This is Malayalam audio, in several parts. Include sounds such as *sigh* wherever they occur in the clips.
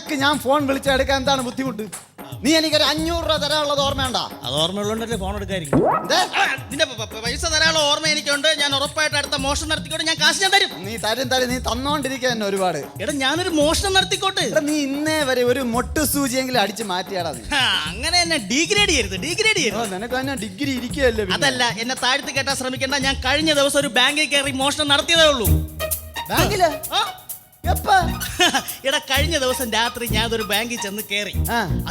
നിനക്ക് ഞാൻ ഫോൺ വിളിച്ചെടുക്കാൻ എന്താണ് ബുദ്ധിമുട്ട്? നീ എനിക്കൊരു അഞ്ഞൂറ് രൂപ തരാനുള്ളത് ഓർമ്മയുണ്ടാ? അത് ഓർമ്മയുള്ളതുകൊണ്ടല്ലേ ഫോൺ എടുക്കായിരിക്കും നിന്റെ പൈസ തരാനുള്ള ഓർമ്മ എനിക്കുണ്ട്. ഞാൻ ഉറപ്പായിട്ട് അടുത്ത മോഷണം നടത്തിക്കോട്ടെ. ഞാൻ കാശ് ഞാൻ തരും. നീ തരും തരും. നീ തന്നോണ്ടിരിക്കുക തന്നെ ഒരുപാട്. എടാ ഞാനൊരു മോഷണം നടത്തിക്കോട്ടെ. നീ ഇന്നേ വരെ ഒരു മൊട്ട് സൂചിയെങ്കിലും അടിച്ച് മാറ്റിയാടാ നീ. അങ്ങനെ എന്നെ ഡിഗ്രേഡ് ചെയ്യരുത് ഡിഗ്രേഡ് ചെയ്യരുത്. നിനക്ക് തന്നെ ഡിഗ്രി ഇരിക്കുകയല്ലേ അതല്ല എന്നെ താഴ്ത്തി കെട്ടാൻ ശ്രമിക്കേണ്ട. ഞാൻ കഴിഞ്ഞ ദിവസം ഒരു ബാങ്കിൽ കയറി മോഷണം നടത്തിയതേ ഉള്ളൂ. ബാങ്കിൽ? ആ? *laughs* എടാ കഴിഞ്ഞ ദിവസം രാത്രി ഞാൻ ഒരു ബാങ്കിൽ ചെന്ന് കയറി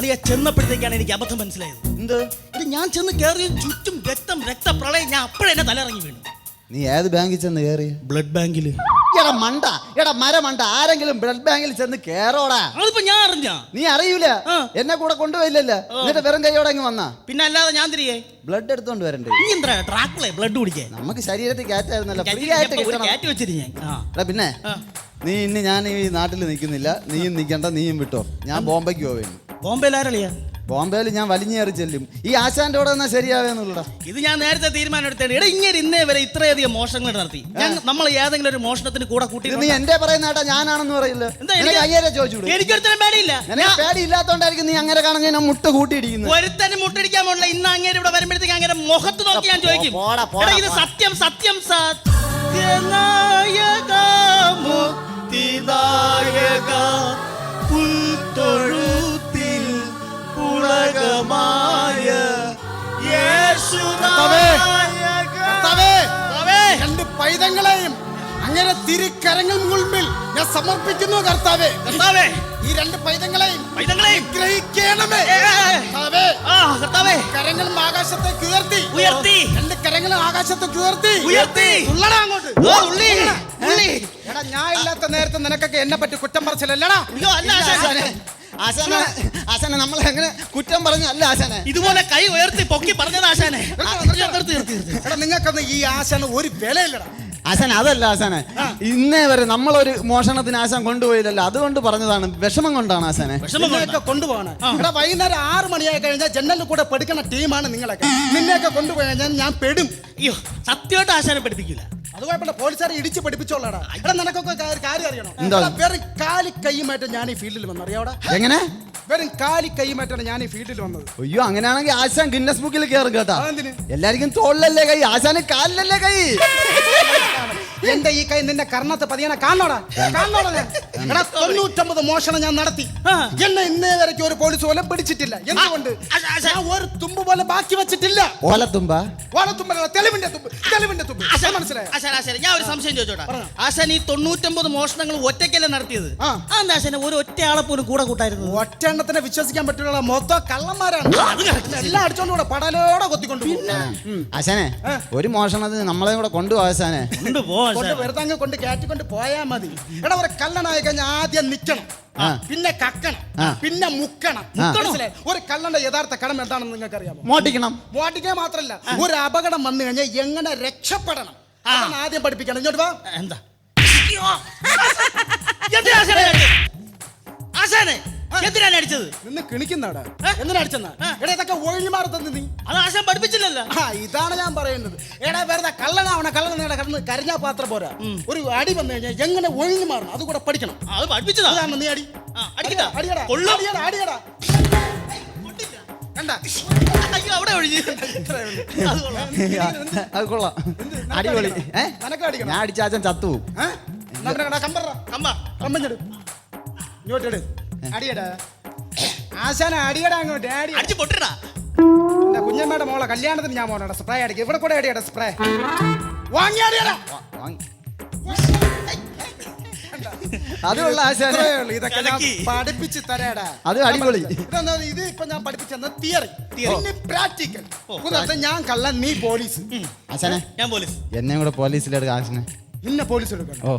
ഞാൻ ചെന്നപ്പോഴത്തേക്കാണ് എനിക്ക് അബദ്ധം മനസ്സിലായത്. എന്ത്? ഇത് ഞാൻ ചെന്ന് കയറിയ ചുറ്റും രക്തം രക്തപ്രളയം ഞാൻ അപ്പോഴെന്നെ തലയിറങ്ങി വീണു. നീ ഏത് ബാങ്കിൽ ചെന്ന് കയറി ബ്ലഡ് ബാങ്കിൽ എടാ മണ്ട. എടാ മരമണ്ട. ആരെങ്കിലും ബ്ലഡ് ബാങ്കിൽ ചെന്ന് കേറോടാ. അതിപ്പോ ഞാൻ അറിഞ്ഞ? നീ അറിയൂല. എന്നെ കൂടെ കൊണ്ടുപോയില്ലല്ലോ. എന്നിട്ട് വെറും കൈയോടെ അങ്ങ് വന്നാ? പിന്നെ അല്ലാതെ ഞാൻ തിരികെ ബ്ലഡ് എടുത്തോണ്ട് വരണ്ടേ? നീ എന്താ ട്രാക്കിലെ ബ്ലഡ് കുടിക്കാൻ നമുക്ക് ശരീരത്തിൽ കയറ്റായിരുന്നല്ലോ ഫ്രീ ആയിട്ട് കിട്ടണം. പിന്നെ. നീ ഇന്ന് ഞാൻ ഈ നാട്ടിൽ നിൽക്കുന്നില്ല. നീയും നിൽക്കണ്ട നീയും വിട്ടോ. ഞാൻ ബോംബെക്ക് പോവേന്നു ബോംബെയിൽ ആരളിയാ ബോംബെയിൽ ഞാൻ വലിഞ്ഞേറി ചെല്ലും. ഈ ആശാന്റെ കൂടെ എന്നാ ശരിയാവേന്നുള്ളടാ ഇത് ഞാൻ നേരത്തെ തീരുമാനം എടുത്തേണ്ട എടാ ഇങ്ങനെ ഇന്നേ വരെ ഇത്രയധികം മോഷണങ്ങൾ നടത്തി. ഞാൻ നമ്മൾ ഏതെങ്കിലും ഒരു മോഷണത്തിന് കൂടെ കൂട്ടി നീ എന്റെ പറയുന്ന ഏട്ടാ ഞാനാണെന്ന് പറയില്ല? അയ്യരെ എനിക്കൊരുത്തരം പേടിയില്ല. പേടിയില്ലാത്തോണ്ടായിരിക്കും നീ അങ്ങനെ കാണാൻ ഞാൻ മുട്ട കൂട്ടിയിടിക്കുന്നു ഒരുത്തനും മുട്ടടിക്കാൻ പോണില്ല. ഇന്ന് അങ്ങനെ ഇവിടെ വരുമ്പോഴത്തേക്ക് അങ്ങനെ മുഖത്ത് നോക്കി ഞാൻ ചോദിക്കും. ഇത് സത്യം സത്യം സത്യനായക മുക്തിദായക പുൽത്തൊഴുത്തിൽ പുളകമായ യേശുനായക. കർത്താവേ, രണ്ട് പൈതങ്ങളെയും അങ്ങനെ തിരിക്കരങ്ങൾ മുൻപിൽ ഞാൻ സമർപ്പിക്കുന്നു കർത്താവേ. കർത്താവേ, ഈ രണ്ട് പൈതങ്ങളെയും പൈതങ്ങളെയും. ഗ്രഹിക്കണമേ കർത്താവേ. ആ, കർത്താവേ, കരങ്ങളും ആകാശത്തെ ഉയർത്തി. ഉയർത്തി. രണ്ട് കരങ്ങളും ആകാശത്തെ ഉയർത്തി. ഉയർത്തി. ഉള്ളടാ അങ്ങോട്ട്. ഓ, ഉള്ളി, ഉള്ളി. എടാ ഞാൻ ഇല്ലാത്ത നേരത്തെ നിനക്കൊക്കെ എന്നെ പറ്റി കുറ്റം പറച്ചില്ലല്ലടാ അയ്യോ, അല്ല, ആശാനെ. ആശാന. ആശാന നമ്മൾ എങ്ങനെ കുറ്റം പറഞ്ഞു? അല്ല ആശാനേ. ഇതുപോലെ കൈ ഉയർത്തി പൊക്കി പറഞ്ഞത് ആശാനെ. എടാ നിങ്ങൾക്കൊന്നും ഈ ആശാന ഒരു വിലയില്ലടാ. ആശാൻ അതല്ല ആശാനെ. ഇന്നേ വരെ നമ്മളൊരു മോഷണത്തിന് ആശാൻ കൊണ്ടുപോയില്ലല്ലോ. അതുകൊണ്ട് പറഞ്ഞതാണ് വിഷമം കൊണ്ടാണ് ആശാനെ. നിന്നെയൊക്കെ കൊണ്ടുപോകണം എടാ വൈകുന്നേരം ആറ് മണിയായി കഴിഞ്ഞാൽ ജനലിൽ കൂടെ പെടുക്കുന്ന ടീമാണ് നിങ്ങളൊക്കെ. നിന്നെയൊക്കെ കൊണ്ടുപോയി കഴിഞ്ഞാൽ ഞാൻ പെടും. അയ്യോ സത്യമായിട്ട് ആശാനെ പഠിപ്പിക്കില്ല കുഴപ്പമില്ല. പോലീസുകാരെ ഇടിച്ച് പഠിപ്പിച്ചോളാടാ. എടാ നിനക്കൊക്കെ കാ- കാര്യം അറിയണം? എന്താ? എടാ, വെറും കാലി കൈയുമായിട്ട് ഞാൻ ഈ ഫീൽഡിൽ വന്നു. അറിയാവിടെ? എങ്ങനെ? വെറും കാലി കൈയുമായിട്ടാണ് ഞാൻ ഈ ഫീൽഡിൽ വന്നത്. അയ്യോ അങ്ങനെയാണെങ്കിൽ ആശാൻ ഗിന്നസ് ബുക്കിൽ കയറും കേട്ടാ. അതെന്തിന്? എല്ലാവർക്കും തോളിലല്ലേ കൈ? ആശാന് കാലിലല്ലേ കൈ? എന്റെ ഈ കൈ നിന്റെ കർണത്തെ പതിയണ കാണോടാ കാണോടാ എടാ തൊണ്ണൂറ്റമ്പത് മോഷണം ഞാൻ നടത്തി. എന്നെ ഇന്നേ വരയ്ക്ക് ഒരു പോലീസ് പോലും പിടിച്ചിട്ടില്ല. എന്തുകൊണ്ട്? ഞാൻ ഒരു തുമ്പ് പോലെ ബാക്കി വെച്ചിട്ടില്ല. ഓലത്തുമ്പ ഓലത്തുമ്പ തെളിവിന്റെ തുമ്പ് തെളിവിന്റെ തുമ്പ്. മനസ്സിലായി? ഞാൻ ഒരു സംശയം ചോദിച്ചോട്ടാ? ആശാൻ ഈ തൊണ്ണൂറ്റമ്പത് മോഷണങ്ങൾ ഒറ്റയ്ക്കല്ലേ നടത്തിയത്? ആശാനെ ഒരു ഒറ്റ ആളെ പോലും കൂടെ കൂട്ടായിരുന്നു. ഒറ്റ എണ്ണത്തിനെ വിശ്വസിക്കാൻ പറ്റുള്ള മൊത്തം കള്ളന്മാരാണ്. എല്ലാം അടിച്ചോണ്ട് കൂടെ പടലോടെ കൊത്തിക്കൊണ്ട് ആശാനെ ഒരു മോഷണത്തിന് നമ്മളെ കൂടെ കൊണ്ടുപോകാ ആശാനെ. കൊണ്ടുപോ കൊണ്ട് വെറുതെ അങ്ങ് കൊണ്ട് കയറ്റിക്കൊണ്ട് പോയാ മതി. എടാ ഒരു കല്ലണായി കഴിഞ്ഞാൽ ആദ്യം നിക്കണം. പിന്നെ കക്കണം. പിന്നെ മുക്കണം. മനസ്സിലായോ? ഒരു കല്ലണ്ട യഥാർത്ഥ കടം എന്താണെന്ന് നിങ്ങൾക്ക് അറിയാമോ മോട്ടിക്കണം മോട്ടിക്കാൻ മാത്രല്ല ഒരു അപകടം വന്നു കഴിഞ്ഞാൽ എങ്ങനെ രക്ഷപ്പെടണം? അതാണ് ആദ്യം പഠിപ്പിക്കണം. ഇങ്ങോട്ട് വാ. എന്താ? ആശാനെ. എന്തിനാണ് അടിച്ചത്? നിന്ന് കിണിക്കുന്നാടാ? എന്തിനാ അടിച്ചെന്നാ? എടാ ഇതൊക്കെ ഒഴിഞ്ഞു മാറത്തന്ന് നീ. അത് ആശാൻ പഠിപ്പിച്ചില്ലല്ലോ. ആ ഇതാണ് ഞാൻ പറയുന്നത്. എടാ വെറുതെ കള്ളനാവണ കള്ളനേടെ കടന്ന് കരഞ്ഞാ പാത്രം പോരാ. ഒരു അടി വന്നു കഴിഞ്ഞാൽ എങ്ങനെ ഒഴിഞ്ഞു മാറണം? അത് കൂടെ പഠിക്കണം. അത് പഠിപ്പിച്ചതാ. അതാണ് നീ അടി. ആ, അടിക്കട്ടാ? അടിയടാ കൊള്ളും. അടിയടാ അടിയടാ. കണ്ട അയ്യോ അവിടെ ഒഴിഞ്ഞ്. അത് കൊള്ളാം. അത് കൊള്ളാം. അടിപൊളി ഞാൻ അടിച്ചാച്ചൻ ചത്തു കമ്പറ. കമ്പ. കമ്പഞ്ഞെടു ഇങ്ങോട്ടെടു അടിയടാ. ആശാന അടിയടാ അങ്ങോട്ട് അടി അടിച്ച് പൊട്ടിടാ. എന്റെ കുഞ്ഞമ്മയുടെ മോളെ കല്യാണത്തിന് ഞാൻ പോകണ സ്പ്രേ അടിക്കും. ഇവിടെ കൂടെ അടിയടാ സ്പ്രേ വാങ്ങി അടിയടാ. വാങ്ങി. അതുള്ള ആശാനെ. ഇതൊക്കെ ഞാൻ കലക്കി. പഠിപ്പിച്ച് തരാടാ. അത് അടിപൊളി. ഇതെന്താ? ഇത് ഇപ്പൊ ഞാൻ പഠിപ്പിച്ചെന്ന തിയറി Theory. പ്രാക്ടിക്കൽ ഞാൻ കള്ളൻ നീ പോലീസ്. ആശാനെ. ഞാൻ പോലീസ്. എന്നെ കൂടെ പോലീസിലെടുക്ക ആശാനെ. നിന്നെ പോലീസ് എടുക്കണം. ഓ.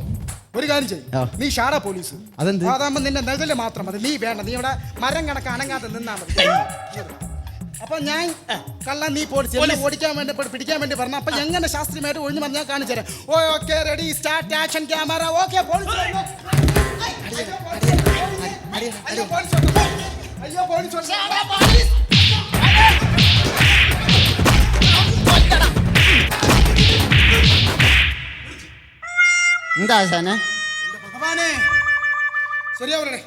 ഒരു കാര്യം ചെയ്യും. നീ ഷാഡ പോലീസ്. അതെന്ത്? അതാകുമ്പോ നിന്റെ നെതിൽ മാത്രം മതി. നീ വേണ്ട. നീ ഇവിടെ മരം കണക്ക് അനങ്ങാതെ നിന്നാ മതി. അപ്പൊ ഞാൻ കള്ള നീ പോലീസ്. ഓടിക്കാൻ വേണ്ടി പിടിക്കാൻ വേണ്ടി പറഞ്ഞു. അപ്പൊ എങ്ങനെ ശാസ്ത്രീയമായിട്ട് ഒഴിഞ്ഞു പറഞ്ഞാൽ കാണിച്ചു തരാം. ഓ okay ready start action camera okay police. അയ്യോ പോലീസ്. എന്താ ആശാനെ? ഭഗവാനെ. ശരിയാവണേ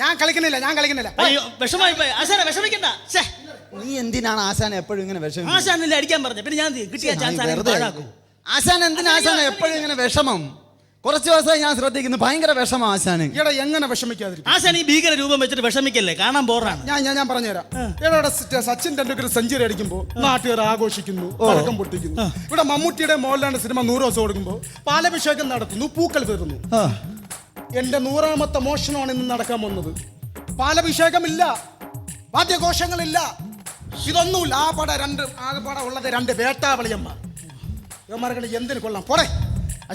ഞാൻ കളിക്കുന്നില്ല ഞാൻ കളിക്കുന്നില്ല. അയ്യോ വിഷമായി പോയി. ആശാനെ വിഷമിക്കണ്ട. ശ്ശേ, നീ എന്തിനാണ് ആശാൻ എപ്പോഴും ഇങ്ങനെ വിഷമം ആശാനല്ലേ അടിക്കാൻ പറഞ്ഞു പിന്നെ ഞാൻ എന്ത് ചെയ്യും? കിട്ടിയ ചാൻസ് വെറുതെ ആശാൻ എന്തിനാ ആശാൻ എപ്പോഴും ഇങ്ങനെ വിഷമം? കുറച്ച് ദിവസമായി ഞാൻ ശ്രദ്ധിക്കുന്നു. ഭയങ്കര വിഷമം ആശാന്. ഇവിടെ എങ്ങനെ വിഷമിക്കാതിരിക്കും? ആശാൻ ഈ ഭീകര രൂപം വെച്ചിട്ട് വിഷമിക്കല്ലേ? കാണാൻ ബോറാണ്. ഞാൻ ഞാൻ ഞാൻ പറഞ്ഞുതരാം. ഇവിടെ സച്ചിൻ ടെണ്ടുൽക്കർ സെഞ്ചുറി അടിക്കുമ്പോൾ നാട്ടുകാർ ആഘോഷിക്കുന്നു പടക്കം പൊട്ടിക്കുന്നു. ഇവിടെ മമ്മൂട്ടിയുടെ മോഹൻലാലിന്റെ സിനിമ നൂറ് ദിവസം കൊടുക്കുമ്പോ പാലഭിഷേകം നടത്തുന്നു പൂക്കൾ തീർന്നു. എന്റെ നൂറാമത്തെ മോഷണമാണ് ഇന്ന് നടക്കാൻ വന്നത് പാലഭിഷേകമില്ല വാദ്യഘോഷങ്ങളില്ല. ഇതൊന്നുമില്ല. ആ പട രണ്ട് ആകെ പട ഉള്ളത് രണ്ട് വേട്ടാവളിയമ്മ ഇവന്മാർക്കളെ എന്തിനു കൊള്ളാം? പോടെ.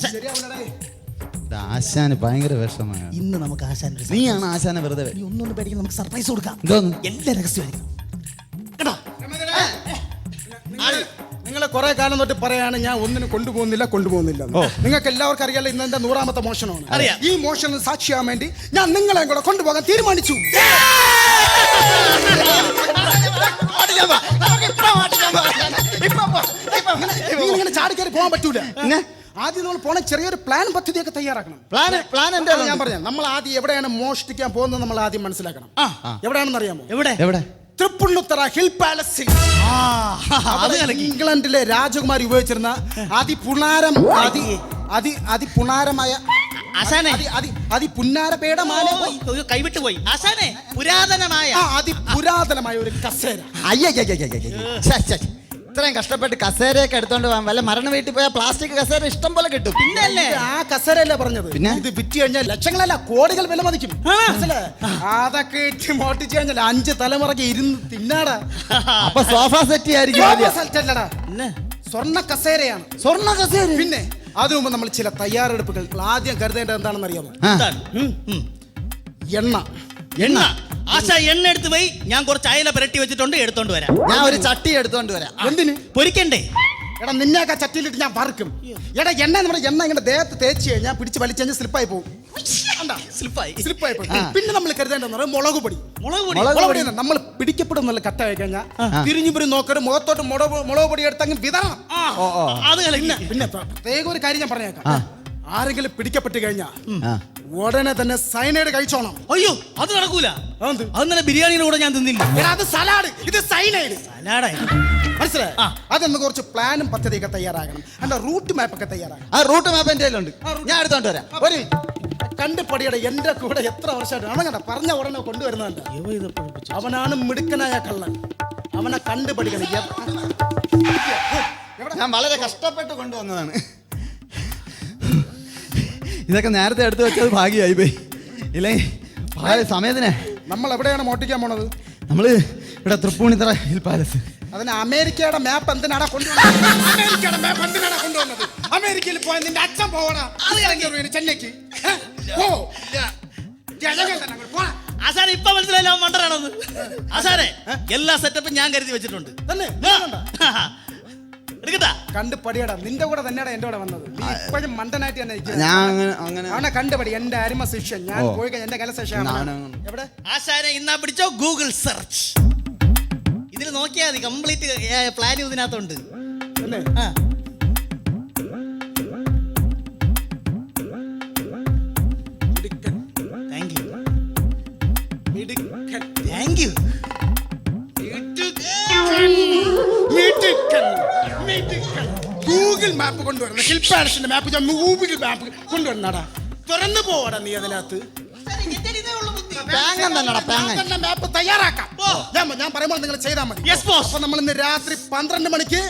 ശരിയാവില്ലടേ ആശാന് ഭയങ്കര വിഷമാണ് ഇന്ന് നമുക്ക് ആശാൻ നീയാണ് ആശാനെ വെറുതെ നീ ഒന്നൊന്നും നമുക്ക് സർപ്രൈസ് കൊടുക്കാം. എന്തോന്ന് എല്ലാ രഹസ്യമായിരിക്കും. കേട്ടോ? നിങ്ങൾ കുറെ കാലം തൊട്ട് പറയാണ് ഞാൻ ഒന്നിനും കൊണ്ടുപോകുന്നില്ല കൊണ്ടുപോകുന്നില്ല. നിങ്ങൾക്ക് എല്ലാവർക്കും അറിയാലോ ഇന്ന് എന്റെ നൂറാമത്തെ മോഷണമാണ്. അറിയാം. ഈ മോഷണം സാക്ഷിയാൻ വേണ്ടി ഞാൻ നിങ്ങളെ കൂടെ കൊണ്ടുപോകാൻ തീരുമാനിച്ചു. നിങ്ങൾ ഇങ്ങനെ ചാടിക്കയറി പോകാൻ പറ്റൂല. പിന്നെ? ആദ്യം നമ്മൾ പോണ ചെറിയൊരു പ്ലാൻ പദ്ധതിയൊക്കെ തയ്യാറാക്കണം. പ്ലാൻ പ്ലാൻ എന്താ ഞാൻ പറഞ്ഞത്. നമ്മൾ ആദ്യം എവിടെയാണ് മോഷ്ടിക്കാൻ പോകുന്നത് നമ്മൾ ആദ്യം മനസ്സിലാക്കണം. എവിടെയാണെന്ന് അറിയാമോ എവിടെ? എവിടെ? തൃപ്പുണ്ണുത്തറ ഹിൽ പാലസിൽ. ആ. അത് അവിടെ ഇംഗ്ലണ്ടിലെ രാജകുമാരി ഉപയോഗിച്ചിരുന്ന അതിപുണാരം അതി അതി അതിപുണാരമായ കൈവിട്ടു പോയി. ആശാനെ പുരാതനമായ അതിപുരാതനമായ ഒരു കസേര. അയ്യ ഇത്രയും കഷ്ടപ്പെട്ട് കസേരയൊക്കെ എടുത്തോണ്ട് പോകാൻ വല്ല മരണ വീട്ടിൽ പോയാൽ പ്ലാസ്റ്റിക് കസേര ഇഷ്ടം പോലെ കിട്ടും. പിന്നല്ലേ അല്ലേ? ആ കസേരയല്ലേ പറഞ്ഞത്? പിന്നെ? ഇത് വിറ്റ് കഴിഞ്ഞാൽ ലക്ഷങ്ങളല്ല കോടികൾ വില മതിക്കും? അതൊക്കെ ഇട്ട് മോട്ടിച്ച് കഴിഞ്ഞാൽ അഞ്ച് തലമുറയ്ക്ക് ഇരുന്ന് തിന്നാടാ. അപ്പൊ സോഫ സെറ്റ് ആയിരിക്കും പിന്നെ? സ്വർണ കസേരയാണ്. സ്വർണ കസേര. പിന്നെ അതിനു മുമ്പ് നമ്മൾ ചില തയ്യാറെടുപ്പുകൾ ആദ്യം കരുതേണ്ടത് എന്താണെന്ന് അറിയാമോ. എണ്ണ. എണ്ണ. ആശ എണ്ണ എടുത്ത് പോയി. ഞാൻ കുറച്ച് അയല പുരട്ടി വെച്ചിട്ടുണ്ട് എടുത്തോണ്ട് വരാം. ഞാൻ ഒരു ചട്ടി എടുത്തോണ്ട് വരാം. എന്തിന്? പൊരിക്കണ്ടേ? എടാ നിന്നെയൊക്കെ ചട്ടിയിലിട്ട് ഞാൻ വറുക്കും. എടാ എണ്ണ നമ്മുടെ എണ്ണ ഇങ്ങനെ ദേഹത്ത് തേച്ച് കഴിഞ്ഞാൽ പിടിച്ച് വലിച്ചു കഴിഞ്ഞാൽ സ്ലിപ്പായി പോകും. സ്ലിപ്പായി സ്ലിപ്പായി പോകും. പിന്നെ നമ്മൾ കരുതേണ്ടത് മുളക് പൊടി. മുളക് പൊടി? മുളക് മുളക് പൊടി നമ്മൾ പിടിക്കപ്പെടും എന്നുള്ള കട്ട ആയി കഴിഞ്ഞാൽ തിരിഞ്ഞു പിരി നോക്കരുത് മുഖത്തോട്ട് മുളക് മുളക് പൊടി എടുത്ത് അങ്ങ് വിതറണം. അത് കലക്കി. പിന്നെ പ്രത്യേക ഒരു കാര്യം ഞാൻ പറഞ്ഞേക്കാം. ആരെങ്കിലും പിടിക്കപ്പെട്ട് കഴിഞ്ഞാ ഉടനെ തന്നെ സൈനൈഡ് കഴിച്ചോണം. അയ്യോ അത് നടക്കൂല. അന്നലെ ബിരിയാണിയുടെ കൂടെ ഞാൻ തിന്നില്ല. എടാ, അത് സലാഡ്. ഇത് സൈനൈഡ്. സലാഡായി മനസ്സിലായി. അതൊന്ന് കുറച്ച് പ്ലാനും പദ്ധതിയൊക്കെ തയ്യാറാക്കണം അതിന്റെ റൂട്ട് മാപ്പ് ഒക്കെ തയ്യാറാക്കണം ആ റൂട്ട് മാപ്പ് എന്റെ കയ്യിലുണ്ട്. ഞാൻ എടുത്തോണ്ട് വരാം. ഒരു കണ്ട് പടിയുടെ എന്റെ കൂടെ എത്ര വർഷമായിട്ട്. അവൻ കണ്ട പറഞ്ഞ ഉടനെ കൊണ്ടുവരുന്നുണ്ട് അവനാണ് മിടുക്കനായ കള്ളൻ. അവനെ കണ്ട് പഠിക്കണം. ഞാൻ വളരെ കഷ്ടപ്പെട്ട് കൊണ്ടുവന്നതാണ്. ഇതൊക്കെ നേരത്തെ എടുത്തു വെച്ചത് ഭാഗ്യമായി പോയി. ഇല്ലേ? പല സമയത്തിനെ. നമ്മൾ എവിടെയാണ് മോട്ടിക്കാൻ പോണത്? നമ്മൾ ഇവിടെ തൃപ്പൂണിത്തറ ഹിൽ പാലസ്. അതിന് അമേരിക്കയുടെ മാപ്പ് എന്തിനാടാ കൊണ്ടുവന്നത്? അമേരിക്കയുടെ മാപ്പ് കൊണ്ടുവന്നത്? അമേരിക്കയിൽ പോയ നിന്റെ അച്ഛൻ പോവണ ചെന്നൈക്ക്? ഏ? പോ. ജനങ്ങൾ തന്നെ അങ്ങോട്ട് പോടാ. ആശാനെ ഇപ്പൊ മനസ്സിലായില്ല അവൻ മണ്ടറാണെന്ന് ആശാനെ എല്ലാ സെറ്റപ്പും ഞാൻ കരുതി വെച്ചിട്ടുണ്ട്. തന്നെ. എടുക്കട്ടാ. കണ്ട് പടിയടാ. നിന്റെ കൂടെ തന്നെയാണ് എന്റെ കൂടെ വന്നത്. നീ ഇപ്പോഴും മണ്ടനായിട്ട് തന്നെ. ഞാൻ അങ്ങനെ അങ്ങനെ അവനെ കണ്ടുപടി എന്റെ അരിമ ശിഷ്യൻ. ഞാൻ ഓ. പോയി കഴിഞ്ഞ എന്റെ കല ശിഷ്യൻ ഞാനങ്ങനെ- എവിടെ? ആശാനെ ഇന്നാ പിടിച്ചോ? ഗൂഗിൾ സെർച്ച് ഇതിൽ നോക്കിയാൽ മതി. കംപ്ലീറ്റ് പ്ലാൻ ഇതിനകത്തുണ്ട്. തന്നെ ആ. മാപ്പ് കൊണ്ടുവരണം. ഹിൽ പാലസിന്റെ മാപ്പ് ഞാൻ മൂവിൽ മാപ്പ് കൊണ്ടുവരണടാ. തുറന്നു പോവാടാ നീ അതിനകത്ത്. മാപ്പ് തയ്യാറാക്കാം. ഞാൻ ഞാൻ പറയുമ്പോൾ നിങ്ങൾ ചെയ്താൽ മതി. അപ്പൊ നമ്മൾ ഇന്ന് രാത്രി പന്ത്രണ്ട് മണിക്ക്.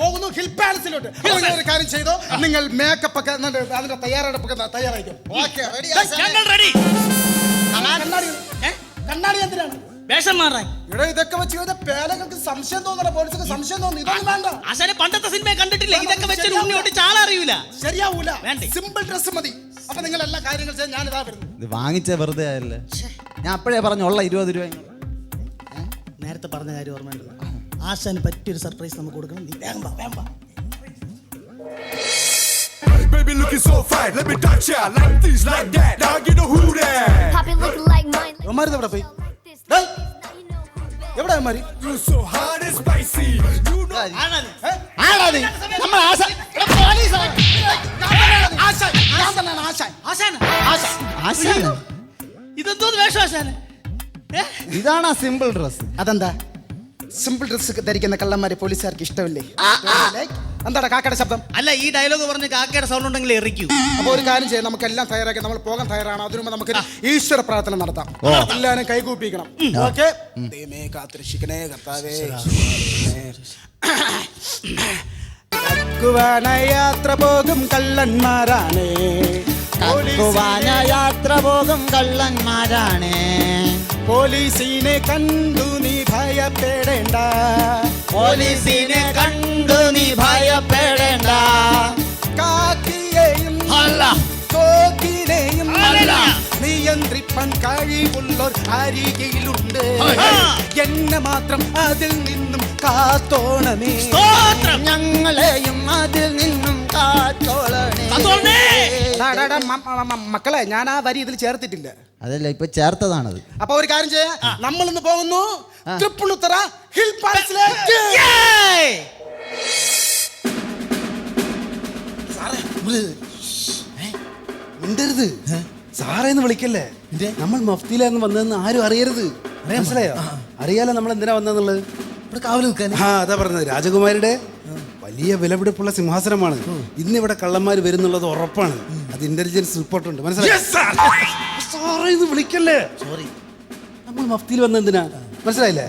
പോകുന്നു ഹിൽ പാലസിലോട്ട് ഒരു കാര്യം ചെയ്തോ. നിങ്ങൾ മേക്കപ്പ് ഒക്കെ അതിന്റെ തയ്യാറെടുപ്പൊക്കെ തയ്യാറായിരിക്കും കണ്ണാടി കണ്ണാടി എന്തിനാണ്? വേഷം മാറാൻ. ഇവിടെ ഇതൊക്കെ വെച്ച് കഴിഞ്ഞാൽ പേലകൾക്ക് സംശയം തോന്നണം പോലീസൊക്കെ സംശയം തോന്നുന്നു ഇതൊന്നും വേണ്ട. ആശാനെ പണ്ടത്തെ സിനിമ കണ്ടിട്ടില്ല? ഇതൊക്കെ വെച്ച് ഉണ്ണി ചാള അറിയൂല. ശരിയാവൂല. വേണ്ടേ? സിമ്പിൾ ഡ്രസ് മതി. അപ്പൊ നിങ്ങൾ എല്ലാ കാര്യങ്ങൾ ചെയ്യാൻ ഞാനിതാ വരുന്നു ഇത് വാങ്ങിച്ച വെറുതെ ആയല്ലേ? ഞാൻ അപ്പോഴേ പറഞ്ഞുള്ള ഇരുപത് രൂപ നേരത്തെ പറഞ്ഞ കാര്യം ഓർമ്മയുണ്ട് ആശാന് പറ്റിയൊരു സർപ്രൈസ് നമുക്ക് കൊടുക്കണം. നീ വേഗം വാ, വേഗം വാ. Baby looking so fine, let me touch ya. Like this, like that. Now you know who that. Pop looking like mine. ഇവന്മാര് എവിടെ പോയി? ആടാ നീ? നമ്മൾ. ആശാൻ? ഇതാണ് സിമ്പിൾ ഡ്രസ് അതെന്താ? സിമ്പിൾ ഡ്രസ് ധരിക്കുന്ന കള്ളന്മാരെ പോലീസുകാർക്ക് ഇഷ്ടമില്ലേ? എന്താടാ കാക്കയുടെ ശബ്ദം? അല്ല ഈ ഡയലോഗ് പറഞ്ഞ് കാക്കയുടെ സൗണ്ട് ഉണ്ടെങ്കിൽ എറിക്കൂ. അപ്പൊ ഒരു കാര്യം ചെയ്യാം നമുക്ക് എല്ലാം തയ്യാറാക്കി നമ്മൾ പോകാൻ തയ്യാറാണ്. അതിനു മുമ്പ് നമുക്ക് ഈശ്വര പ്രാർത്ഥന നടത്താം. എല്ലാവരും കൈകൂപ്പിക്കണം. ഓക്കെ? ദൈവമേ കാത്തിരക്ഷിക്കണേ കർത്താവേ. കക്കുവാന യാത്ര പോകും കള്ളന്മാരാണേ. കക്കുവാന യാത്ര പോകും കള്ളന്മാരാണ്. പോലീസിനെ കണ്ടു നീ ഭയപ്പെടേണ്ട. പോലീസിനെ കണ്ടു നീ നിയന്ത്രിപ്പാൻ കഴിവുള്ളോർ അരികയിലുണ്ട്. എന്നെ മാത്രം അതിൽ നിന്നും കാത്തോണമേ. സ്തോത്രം. ഞങ്ങളെയും അതിൽ നിന്നും കാത്തോളണേ. മക്കളെ ഞാൻ ആ വരി ഇതിൽ ചേർത്തിട്ടില്ല അതല്ല ഇപ്പൊ ചേർത്തതാണത്. അപ്പൊ ഒരു കാര്യം ചെയ്യാ. നമ്മൾ ഇന്ന് പോകുന്നു തൃപ്പുണിത്തറ ഹിൽ പാലസിലേക്ക്. ഏയ്! മിണ്ടരുത്. സാറേന്ന് വിളിക്കല്ലേ? നമ്മൾ മഫ്തിയിലായിരുന്നു വന്നതെന്ന് ആരും അറിയരുത്. മനസ്സിലായോ? അറിയാലോ നമ്മൾ എന്തിനാ ഇവിടെ കാവൽ നിൽക്കാൻ. ആ അതാ പറഞ്ഞത്. രാജകുമാരിയുടെ വലിയ വിലപിടിപ്പുള്ള സിംഹാസനമാണ്. ഇന്ന് ഇവിടെ കള്ളന്മാർ വരുന്നുള്ളത് ഉറപ്പാണ്. അത് ഇന്റലിജൻസ് റിപ്പോർട്ട് ഉണ്ട്. മനസ്സിലായോ? വിളിക്കല്ലേ? സോറി നമ്മൾ മഫ്തിയിൽ വന്ന എന്തിനാ? മനസ്സിലായില്ലേ?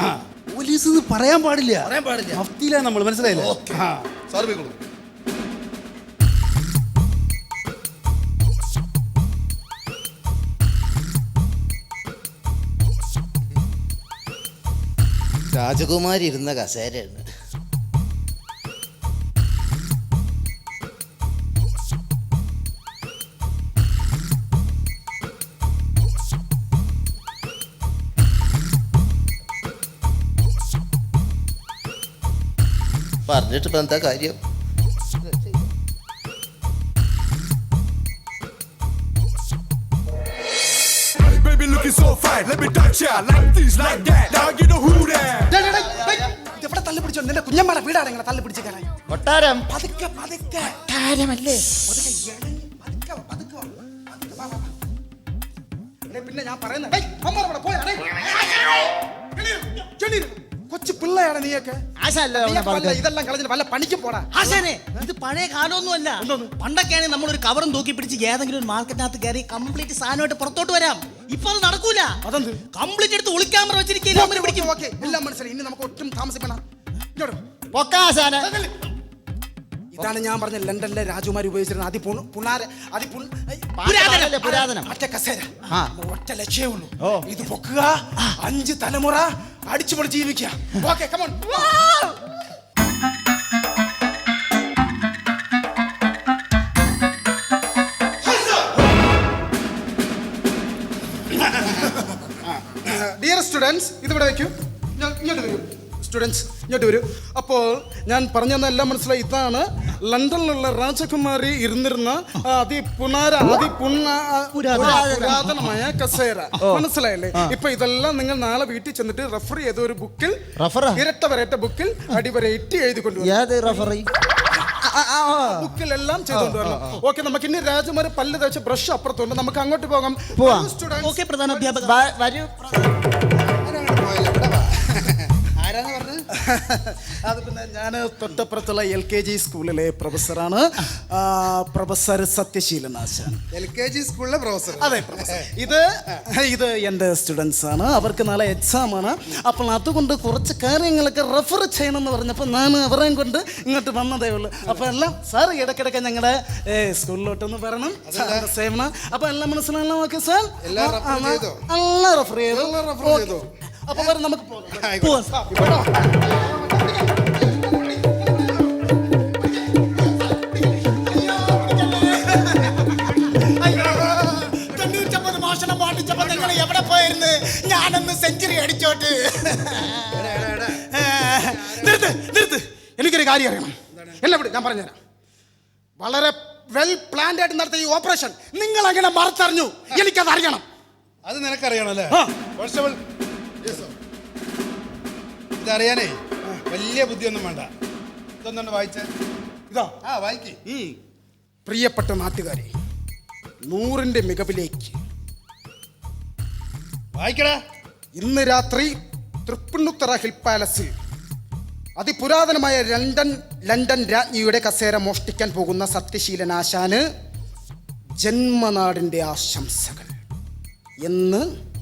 ആ. പോലീസ് പറയാൻ പാടില്ല. പറയാൻ പാടില്ല. മഫ്തിയിലാണ് നമ്മൾ. മനസ്സിലായില്ലേ? രാജകുമാരി ഇരുന്ന കസേരയാണ്. പറഞ്ഞിട്ട് ഇപ്പൊ എന്താ കാര്യം? Baby, looking so fine. Let me touch ya like this, like that. Now you know who that. ഡേയ്, ഡേയ്, ഡേയ്, ഡേയ്, ഇതെവിടെ തള്ളി പിടിച്ചോ നിന്റെ കുഞ്ഞമ്മയുടെ വീടാണ് ഇങ്ങനെ തള്ളി പിടിച്ച് കയറാൻ കൊട്ടാരം പതുക്കെ പതുക്കെ കൊട്ടാരമല്ലേ പതുക്കെ ഇളകി, പതുക്കെ വാ, പതുക്കെ വാ, പതുക്കെ വാ, വാ, വാ. ഡേയ്, പിന്നെ ഞാൻ പറയുന്നത് പോയാ. കൊച്ചു പിള്ളയാണ് നീയൊക്കെ? ഇതെല്ലാം കളഞ്ഞിട്ട് വല്ല പണിക്കും പോടാ. ആശാനെ ഇത് പഴയ കാലമൊന്നുമല്ല. പണ്ടൊക്കെയാണെങ്കിൽ നമ്മളൊരു കവറും തൂക്കി പിടിച്ച് ഏതെങ്കിലും ഒരു മാർക്കറ്റിനകത്ത് കയറി കംപ്ലീറ്റ് സാധനമായിട്ട് പുറത്തോട്ട് വരാം. ഇപ്പൊ അത് നടക്കൂല. അതെന്ത്? കംപ്ലീറ്റ് എടുത്ത് ഒളിക്യാമറ വെച്ചിരിക്കും. എല്ലാം മനസ്സിലായി. ഇനി നമുക്ക് ഒട്ടും താമസിക്കണം പൊക്കാശാന ഇതാണ് ഞാൻ പറഞ്ഞ ലണ്ടനിലെ രാജകുമാരി ഉപയോഗിച്ചിരുന്ന അതി പുണ- പുണാര അതി പുരാതനം പുരാതനം. ഒറ്റ കസേര. ഒറ്റ ലക്ഷ്യമേ ഉള്ളൂ ഇത് പൊക്കുക. അഞ്ച് തലമുറ അടിച്ചുപൊളി ജീവിക്കുക. ഓക്കെ കമോൺ ഡിയർ സ്റ്റുഡൻസ് ഇതിവിടെ വെക്കൂ ഇങ്ങോ- ഇങ്ങോട്ട് വരൂ. സ്റ്റുഡൻസ് ഇങ്ങോട്ട് വരൂ. അപ്പോൾ ഞാൻ പറഞ്ഞതെല്ലാം മനസ്സിലായി. ഇതാണ് ലണ്ടനിലുള്ള രാജകുമാരി ഇരുന്നിരുന്ന അതിപുനാര പുരാതനമായ കസേര. മനസ്സിലായില്ലേ? ഇപ്പൊ ഇതെല്ലാം നിങ്ങൾ നാളെ വീട്ടിൽ ചെന്നിട്ട് റെഫർ ചെയ്ത ഒരു ബുക്കിൽ റഫർ ഇരട്ട വരേറ്റ ബുക്കിൽ അടിവരയിട്ട് എഴുതി കൊണ്ടുവരും ബുക്കിലെല്ലാം ചെയ്തുകൊണ്ട് വരണം. ഓക്കെ നമുക്ക് ഇനി രാജകുമാരി പല്ല് തേച്ച് ബ്രഷ് അപ്പുറത്തുണ്ട്. നമുക്ക് അങ്ങോട്ട് പോകാം. സ്റ്റുഡൻസ് പ്രധാന അധ്യാപക അത് പിന്നെ ഞാൻ തൊട്ടപ്പുറത്തുള്ള എൽ കെ ജി സ്കൂളിലെ പ്രൊഫസറാണ്. പ്രൊഫസർ സത്യശീലൻ ആശാൻ. എൽ കെ ജി സ്കൂളിലെ പ്രൊഫസർ. അതെ പ്രൊഫസർ. ഇത് ഇത് എന്റെ സ്റ്റുഡൻസ് ആണ്. അവർക്ക് നാളെ എക്സാം ആണ്. അപ്പോൾ അതുകൊണ്ട് കുറച്ച് കാര്യങ്ങളൊക്കെ റെഫർ ചെയ്യണമെന്ന് പറഞ്ഞപ്പോൾ ഞാൻ അവരെയും കൊണ്ട് ഇങ്ങോട്ട് വന്നതേ ഉള്ളൂ. അപ്പോൾ എല്ലാം സാർ ഇടയ്ക്കിടയ്ക്ക് ഞങ്ങളുടെ സ്കൂളിലോട്ടൊന്ന് വരണം. സേവന. അപ്പോൾ എല്ലാം മനസ്സിലാണല്ലോ ഓക്കെ സാർ? എല്ലാം റെഫർ ചെയ്തു? എല്ലാം അപ്പോൾ വരും നമുക്ക് പോകാം. മോഷണം പാട്ടിച്ചപ്പോ നിങ്ങൾ എവിടെ പോയിരുന്നു? ഞാനൊന്ന് സെഞ്ചുറി അടിച്ചോട്ട്. നിർത്ത് നിർത്ത്. എനിക്കൊരു കാര്യം അറിയണം. എന്നെ വിട് ഞാൻ പറഞ്ഞുതരാം. വളരെ വെൽ പ്ലാൻഡ് ആയിട്ട് നടത്തിയ ഈ ഓപ്പറേഷൻ നിങ്ങൾ അങ്ങനെ മറച്ചറിഞ്ഞു? എനിക്കത് അറിയണം അത് നിനക്കറിയണല്ലേ ഇതറിയാനേ വലിയ ബുദ്ധിയൊന്നും വേണ്ട. ഇതൊന്നും വായിച്ചേ. ഇതാ. ആ വായിക്ക്. പ്രിയപ്പെട്ട നാട്ടുകാരെ നൂറിന്റെ മികവിലേക്ക്. വായിക്കടാ. ഇന്ന് രാത്രി തൃപ്പുണ്ണുത്തറ ഹിൽ പാലസിൽ അതിപുരാതനമായ ലണ്ടൻ ലണ്ടൻ രാജ്ഞിയുടെ കസേര മോഷ്ടിക്കാൻ പോകുന്ന സത്യശീലൻ ആശാന് ജന്മനാടിന്റെ ആശംസകൾ. എന്ന്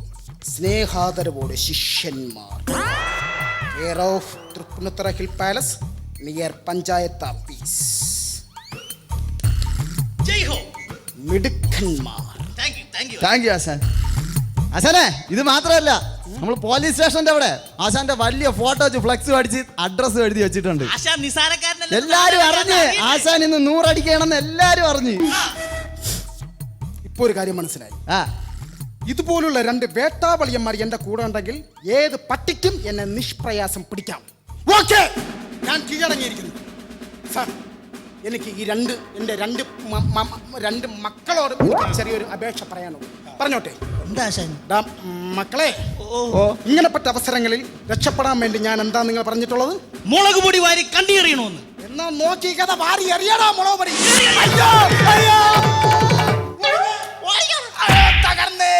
സ്നേഹാദരവോടെ ശിഷ്യന്മാർ. Care of Thrippunithura hill palace near panchayat office. ജയ് ഹോ മിടുക്കന്മാർ thank you thank you thank ആശാൻ ആശാനെ ഇത് മാത്രമല്ല നമ്മൾ പോലീസ് സ്റ്റേഷന്റെ അവിടെ ആശാന്റെ വലിയ ഫോട്ടോ വെച്ച് ഫ്ലെക്സ് അടിച്ച് അഡ്രസ് എഴുതി വെച്ചിട്ടുണ്ട്. ആശാ നിസാരക്കാരനല്ല എല്ലാരും അറിഞ്ഞ് ആശാൻ ഇന്ന് നൂറടിക്കണമെന്ന് എല്ലാരും അറിഞ്ഞു. ഇപ്പൊ ഒരു കാര്യം മനസ്സിലായി. ആ. ഇതുപോലുള്ള രണ്ട് വേട്ടാവളിയന്മാർ എന്റെ കൂടെ ഉണ്ടെങ്കിൽ ഏത് പട്ടിക്കും എന്നെ നിഷ്പ്രയാസം പിടിക്കാം. ഓക്കെ! ഞാൻ കീഴടങ്ങിയിരിക്കുന്നു. സാർ എനിക്ക് ഈ രണ്ട് എന്റെ രണ്ട് രണ്ട് മക്കളോട് ചെറിയൊരു അപേക്ഷ പറയാനുള്ളൂ പറഞ്ഞോട്ടെ? മക്കളെ ഓ. ഇങ്ങനെപ്പെട്ട അവസരങ്ങളിൽ രക്ഷപ്പെടാൻ വേണ്ടി ഞാൻ എന്താ നിങ്ങൾ പറഞ്ഞിട്ടുള്ളത്? മുളക് പൊടി വാരി കണ്ടി എറിയണമെന്ന് എന്നാ നോക്കി കഥ വാരി എറിയടാ മുളക് പൊടി. അയ്യോ അയ്യോ! കടന്നേ